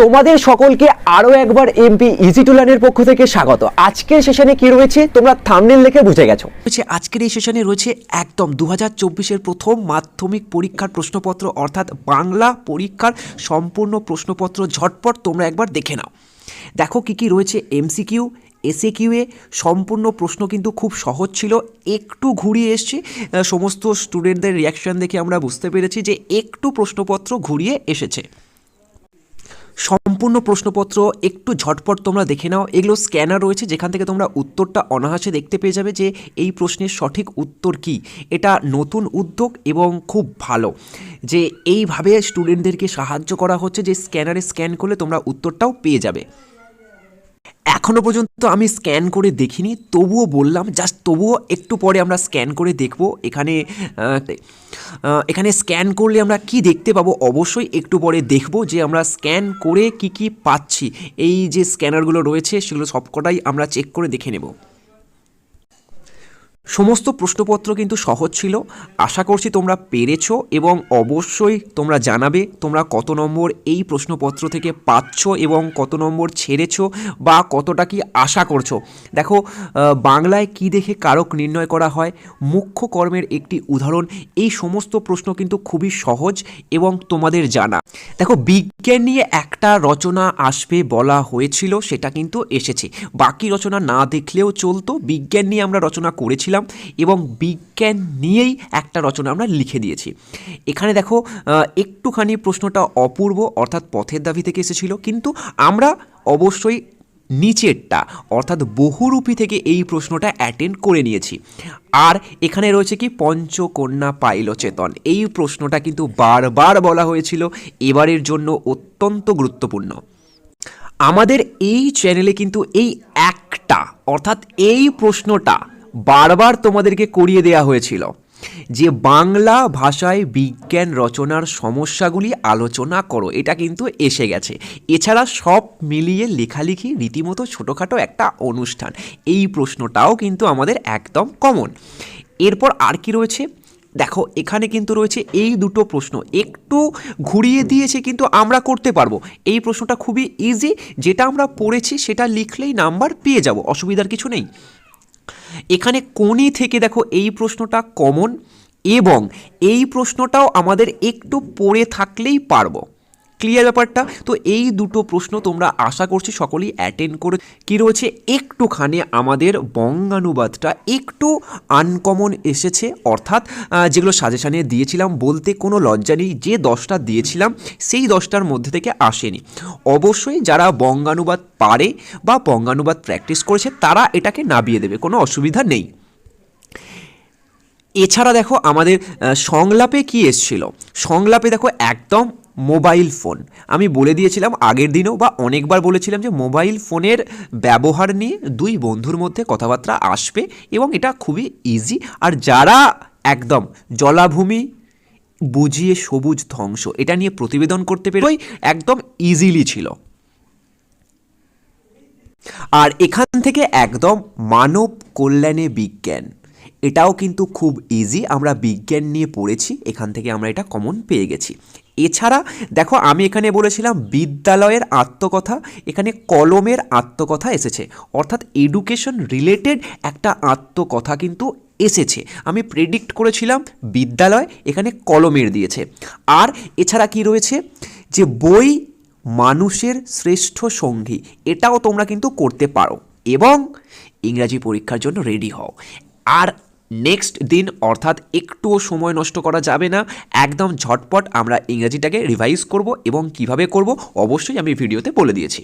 তোমাদের সকলকে আরও একবার এমপি ইজি টু লার্নের পক্ষ থেকে স্বাগত। আজকের সেশনে কি রয়েছে? তোমরা থামনেল দেখে বুঝে গেছো। রয়েছে, আজকের এই সেশনে রয়েছে একদম দু হাজার প্রথম মাধ্যমিক পরীক্ষার প্রশ্নপত্র, অর্থাৎ বাংলা পরীক্ষার সম্পূর্ণ প্রশ্নপত্র ঝটপট তোমরা একবার দেখে নাও। দেখো কি কি রয়েছে এমসিকিউ এসএ কিউএ সম্পূর্ণ প্রশ্ন কিন্তু খুব সহজ ছিল, একটু ঘুরিয়ে এসছে। সমস্ত স্টুডেন্টদের রিয়াকশন দেখে আমরা বুঝতে পেরেছি যে একটু প্রশ্নপত্র ঘুরিয়ে এসেছে। সম্পূর্ণ প্রশ্নপত্র, একটু ঝটপট তোমরা দেখে নাও। এগুলো স্ক্যানার রয়েছে, যেখান থেকে তোমরা উত্তরটা অনাহাসে দেখতে পেয়ে যাবে যে এই প্রশ্নের সঠিক উত্তর কি। এটা নতুন উদ্যোগ এবং খুব ভালো যে এইভাবে স্টুডেন্টদেরকে সাহায্য করা হচ্ছে যে স্ক্যানারে স্ক্যান করলে তোমরা উত্তরটাও পেয়ে যাবে। এখনও পর্যন্ত আমি স্ক্যান করে দেখিনি, তবুও বললাম জাস্ট তবুও একটু পরে আমরা স্ক্যান করে দেখব, এখানে এখানে স্ক্যান করলে আমরা কি দেখতে পাবো? অবশ্যই একটু পরে দেখব যে আমরা স্ক্যান করে কি কি পাচ্ছি। এই যে স্ক্যানারগুলো রয়েছে, সেগুলো সবকটাই আমরা চেক করে দেখে নেব। সমস্ত প্রশ্নপত্র কিন্তু সহজ ছিল। আশা করছি তোমরা পেরেছ এবং অবশ্যই তোমরা জানাবে তোমরা কত নম্বর এই প্রশ্নপত্র থেকে পাচ্ছ এবং কত নম্বর ছেড়েছো বা কতটা কি আশা করছ। দেখো বাংলায় কি দেখে কারক নির্ণয় করা হয়? মুখ্য কর্মের একটি উদাহরণ। এই সমস্ত প্রশ্ন কিন্তু খুবই সহজ এবং তোমাদের জানা। দেখো, বিজ্ঞান নিয়ে একটা রচনা আসবে বলা হয়েছিল, সেটা কিন্তু এসেছে। বাকি রচনা না দেখলেও চলতো। বিজ্ঞান নিয়ে আমরা রচনা করেছিলাম এবং বিজ্ঞান নিয়েই একটা রচনা আমরা লিখে দিয়েছি। এখানে দেখো একটুখানি প্রশ্নটা অপূর্ব, অর্থাৎ পথের দাবি থেকে এসেছিল, কিন্তু আমরা অবশ্যই নিচেরটা, অর্থাৎ বহুরূপী থেকে এই প্রশ্নটা অ্যাটেন্ড করে নিয়েছি। আর এখানে রয়েছে কি, পঞ্চকন্যা পাইল চেতন এই প্রশ্নটা কিন্তু বারবার বলা হয়েছিল, এবারের জন্য অত্যন্ত গুরুত্বপূর্ণ। আমাদের এই চ্যানেলে কিন্তু এই একটা, অর্থাৎ এই প্রশ্নটা বারবার তোমাদেরকে করিয়ে দেওয়া হয়েছিল যে বাংলা ভাষায় বিজ্ঞান রচনার সমস্যাগুলি আলোচনা করো, এটা কিন্তু এসে গেছে। এছাড়া সব মিলিয়ে লেখালেখি রীতিমতো ছোটোখাটো একটা অনুষ্ঠান। এই প্রশ্নটাও কিন্তু আমাদের একদম কমন এরপর আর কি রয়েছে? দেখো, এখানে কিন্তু রয়েছে এই দুটো প্রশ্ন। একটু ঘুরিয়ে দিয়েছে কিন্তু আমরা করতে পারব। এই প্রশ্নটা খুবই ইজি যেটা আমরা পড়েছি সেটা লিখলেই নাম্বার পেয়ে যাব। অসুবিধার কিছু নেই। এখানে কোণে থেকে দেখো এই প্রশ্নটা কমন এবং এই প্রশ্নটাও আমাদের একটু পড়ে থাকলেই পারব। ক্লিয়ার ব্যাপারটা? তো এই দুটো প্রশ্ন তোমরা আশা করছি সকলেই অ্যাটেন্ড করে কি রয়েছে? একটুখানি আমাদের বঙ্গানুবাদটা একটু আনকমন এসেছে। অর্থাৎ যেগুলো সাজেশানে দিয়েছিলাম, বলতে কোনো লজ্জা নেই, যে দশটা দিয়েছিলাম, সেই দশটার মধ্যে থেকে আসেনি। অবশ্যই যারা বঙ্গানুবাদ পারে বা বঙ্গানুবাদ প্র্যাকটিস করেছে, তারা এটাকে নাবিয়ে দেবে, কোনো অসুবিধা নেই। এছাড়া দেখো, আমাদের সংলাপে কি এসছিল? সংলাপে দেখো, একদম মোবাইল ফোন। আমি বলে দিয়েছিলাম আগের দিনও বা অনেকবার বলেছিলাম যে মোবাইল ফোনের ব্যবহার নিয়ে দুই বন্ধুর মধ্যে কথাবার্তা আসবে এবং এটা খুবই ইজি আর যারা একদম জলাভূমি, বুঝিয়ে সবুজ ধ্বংস, এটা নিয়ে প্রতিবেদন করতে পেরে একদম ইজিলি ছিল। আর এখান থেকে একদম মানব কল্যাণে বিজ্ঞান। এটাও কিন্তু খুব ইজি আমরা বিজ্ঞান নিয়ে পড়েছি, এখান থেকে আমরা এটা কমন পেয়ে গেছি। এছাড়া, দেখো আমি এখানে বলেছিলাম বিদ্যালয়ের আত্মকথা, এখানে কলমের আত্মকথা এসেছে। অর্থাৎ এডুকেশন রিলেটেড একটা আত্মকথা কিন্তু এসেছে। আমি প্রেডিক্ট করেছিলাম বিদ্যালয় এখানে কলমের দিয়েছে। আর এছাড়া কি রয়েছে? যে বই মানুষের শ্রেষ্ঠ সঙ্গী, এটাও তোমরা কিন্তু করতে পারো। এবং ইংরাজি পরীক্ষার জন্য রেডি হও। আর নেক্সট দিন, অর্থাৎ একটুও সময় নষ্ট করা যাবে না। একদম ঝটপট আমরা ইংরাজিটাকে রিভাইজ করব এবং কীভাবে করব, অবশ্যই আমি ভিডিওতে বলে দিয়েছি।